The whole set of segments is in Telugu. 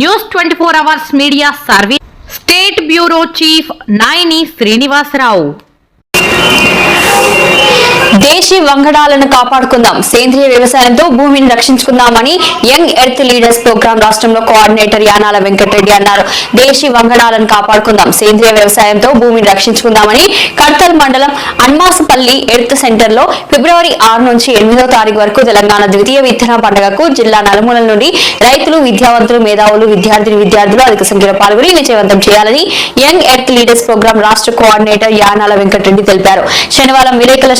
News twenty four hours media service state bureau chief Nayani Srinivasarao. దేశీ వంగడాలను కాపాడుకుందాం. సేంద్రియ వ్యవసాయంతో భూమిని రక్షించుకుందామని యంగ్ ఎర్త్ లీడర్స్ ప్రోగ్రాం రాష్ట్రంలో కోఆర్డినేటర్ యానాల వెంకటరెడ్డి అన్నారు. దేశీ వంగడాలను కాపాడుకుందాం. సేంద్రియ వ్యవసాయంతో భూమిని రక్షించుకుందామని కర్తల్ మండలం అన్మాసపల్లి ఎర్త్ సెంటర్లో ఫిబ్రవరి ఆరు నుంచి ఎనిమిదో తారీఖు వరకు తెలంగాణ ద్వితీయ విత్తన పండుగకు జిల్లా నలుమూలల నుండి రైతులు విద్యావంతులు మేధావులు విద్యార్థిని విద్యార్థులు అధిక సంఖ్యలో పాల్గొని విజయవంతం చేయాలని యంగ్ ఎర్త్ లీడర్స్ ప్రోగ్రాం రాష్ట్ర కోఆర్డినేటర్ యానాల వెంకటరెడ్డి తెలిపారు. శనివారం విలేకరుల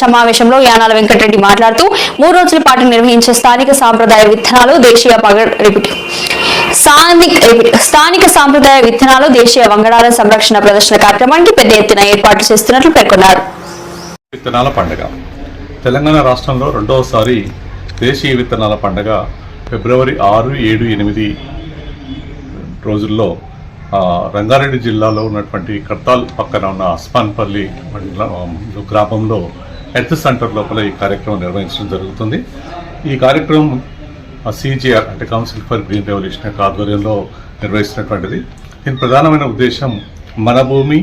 కార్యక్రమంలో యానాల వెంకటరెడ్డి మాట్లాడుతూ మూడు రోజుల పాటు నిర్వహించే స్థానిక సాంప్రదాయ విత్తనాలు దేశీయ స్థానిక సాంప్రదాయ విత్తనాలు దేశీయ వంగడాల సంరక్షణ ప్రదర్శన కార్యక్రమానికి పెద్ద ఎత్తున ఏర్పాటు చేస్తున్నట్లు పేర్కొన్నారు. విత్తనాల పండుగ. తెలంగాణ రాష్ట్రంలో రెండవసారి దేశీయ విత్తనాల పండుగ ఫిబ్రవరి ఆరు ఏడు ఎనిమిది రోజుల్లో ఆ, రంగారెడ్డి జిల్లాలో ఉన్నటువంటి కర్తాల్ పక్కన ఉన్న అస్మాన్పల్లి గ్రామంలో హెల్త్ సెంటర్ లోపల ఈ కార్యక్రమం నిర్వహించడం జరుగుతుంది. ఈ కార్యక్రమం సిజిఆర్ అంటే కౌన్సిల్ ఫర్ గ్రీన్ రెవల్యూషన్ యొక్క ఆధ్వర్యంలో నిర్వహిస్తున్నటువంటిది. దీని ప్రధానమైన ఉద్దేశం మన భూమి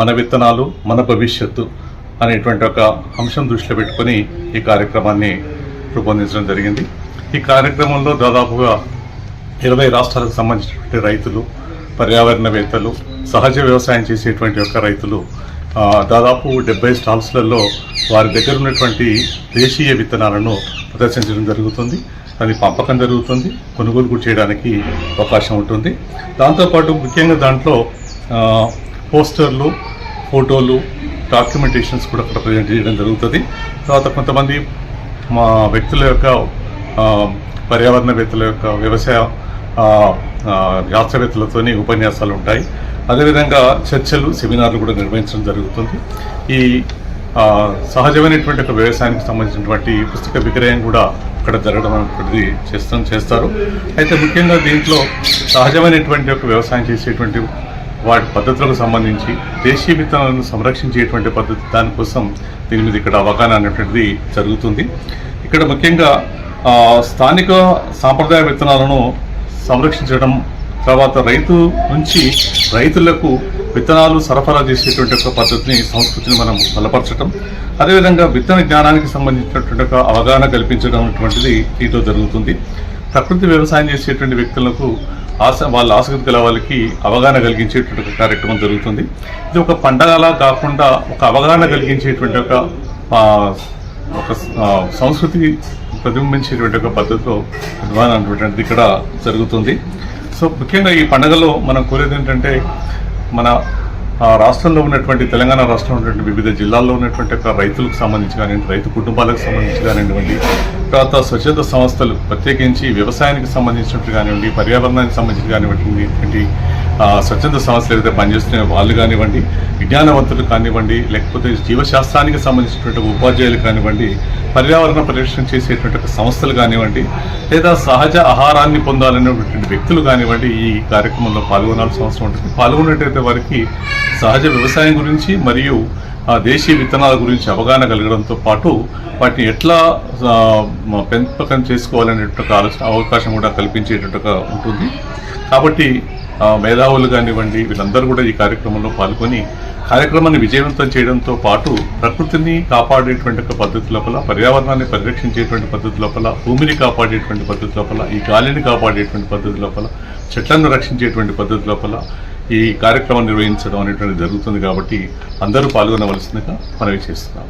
మన విత్తనాలు మన భవిష్యత్తు అనేటువంటి ఒక అంశం దృష్టిలో పెట్టుకొని ఈ కార్యక్రమాన్ని రూపొందించడం జరిగింది. ఈ కార్యక్రమంలో దాదాపుగా ఇరవై రాష్ట్రాలకు సంబంధించినటువంటి రైతులు పర్యావరణవేత్తలు సహజ వ్యవసాయం చేసేటువంటి యొక్క రైతులు దాదాపు డెబ్బై స్టాల్స్లలో వారి దగ్గర ఉన్నటువంటి దేశీయ విత్తనాలను ప్రదర్శించడం జరుగుతుంది. దాని పంపకం జరుగుతుంది. కొనుగోలు కూడా చేయడానికి అవకాశం ఉంటుంది. దాంతోపాటు ముఖ్యంగా దాంట్లో పోస్టర్లు ఫోటోలు డాక్యుమెంటేషన్స్ కూడా అక్కడ ప్రజెంట్ చేయడం జరుగుతుంది. తర్వాత కొంతమంది మా వ్యక్తుల యొక్క పర్యావరణవేత్తల యొక్క వ్యవసాయ శాస్త్రవేత్తలతోని ఉపన్యాసాలు ఉంటాయి. అదేవిధంగా చర్చలు సెమినార్లు కూడా నిర్వహించడం జరుగుతుంది. ఈ సహజమైనటువంటి ఒక వ్యవసాయానికి సంబంధించినటువంటి పుస్తక విక్రయం కూడా అక్కడ జరగడం అనేటువంటిది చేస్తాం చేస్తారు. అయితే ముఖ్యంగా దీంట్లో సహజమైనటువంటి ఒక వ్యవసాయం చేసేటువంటి వాటి పద్ధతులకు సంబంధించి దేశీయ విత్తనాలను సంరక్షించేటువంటి పద్ధతి దానికోసం దీని మీద ఇక్కడ అవగాహన అనేటువంటిది జరుగుతుంది. ఇక్కడ ముఖ్యంగా స్థానిక సాంప్రదాయ విత్తనాలను సంరక్షించడం తర్వాత రైతు నుంచి రైతులకు విత్తనాలు సరఫరా చేసేటువంటి ఒక పద్ధతిని సంస్కృతిని మనం బలపరచడం అదేవిధంగా విత్తన జ్ఞానానికి సంబంధించినటువంటి ఒక అవగాహన కల్పించడం అటువంటిది దీంతో జరుగుతుంది. ప్రకృతి వ్యవసాయం చేసేటువంటి వ్యక్తులకు ఆశ వాళ్ళ ఆసక్తి గల వాళ్ళకి అవగాహన కలిగించేటువంటి ఒక కార్యక్రమం జరుగుతుంది. ఇది ఒక పండగలా కాకుండా ఒక అవగాహన కలిగించేటువంటి ఒక ఒక సంస్కృతి ప్రతిబింబించేటువంటి ఒక పద్ధతిలో నిర్వహణ ఇక్కడ జరుగుతుంది. సో ముఖ్యంగా ఈ పండుగలో మనం కోరేది ఏంటంటే మన రాష్ట్రంలో ఉన్నటువంటి తెలంగాణ రాష్ట్రంలో ఉన్నటువంటి వివిధ జిల్లాల్లో ఉన్నటువంటి ఒక రైతులకు సంబంధించి కానివ్వండి రైతు కుటుంబాలకు సంబంధించి కానివ్వండి తర్వాత స్వచ్ఛంద సంస్థలు ప్రత్యేకించి వ్యవసాయానికి సంబంధించినట్టు కానివ్వండి పర్యావరణానికి సంబంధించి కానివ్వండి స్వచ్ఛంద సంస్థలు ఏదైతే పనిచేస్తున్నాయో వాళ్ళు కానివ్వండి విజ్ఞానవంతులు కానివ్వండి లేకపోతే జీవశాస్త్రానికి సంబంధించినటువంటి ఉపాధ్యాయులు కానివ్వండి పర్యావరణ పరిరక్షణ చేసేటువంటి సంస్థలు కానివ్వండి లేదా సహజ ఆహారాన్ని పొందాలనేటువంటి వ్యక్తులు కానివ్వండి ఈ కార్యక్రమంలో పాల్గొనాల్సిన అవసరం ఉంటుంది. పాల్గొన్నట్టయితే వారికి సహజ వ్యవసాయం గురించి మరియు దేశీయ విత్తనాల గురించి అవగాహన కలగడంతో పాటు వాటిని ఎట్లా పెంపకం చేసుకోవాలనేటువంటి ఆలోచన అవకాశం కూడా కల్పించేటట్టుగా ఉంటుంది. కాబట్టి మేధావులు కానివ్వండి వీళ్ళందరూ కూడా ఈ కార్యక్రమంలో పాల్గొని కార్యక్రమాన్ని విజయవంతం చేయడంతో పాటు ప్రకృతిని కాపాడేటువంటి ఒక పద్ధతి లోపల పర్యావరణాన్ని పరిరక్షించేటువంటి పద్ధతి లోపల భూమిని కాపాడేటువంటి పద్ధతి లోపల ఈ గాలిని కాపాడేటువంటి పద్ధతి లోపల చెట్లను రక్షించేటువంటి పద్ధతి లోపల ఈ కార్యక్రమం నిర్వహించడం అనేటువంటి జరుగుతుంది కాబట్టి అందరూ పాల్గొనవలసిందిగా మనవి చేస్తున్నాం.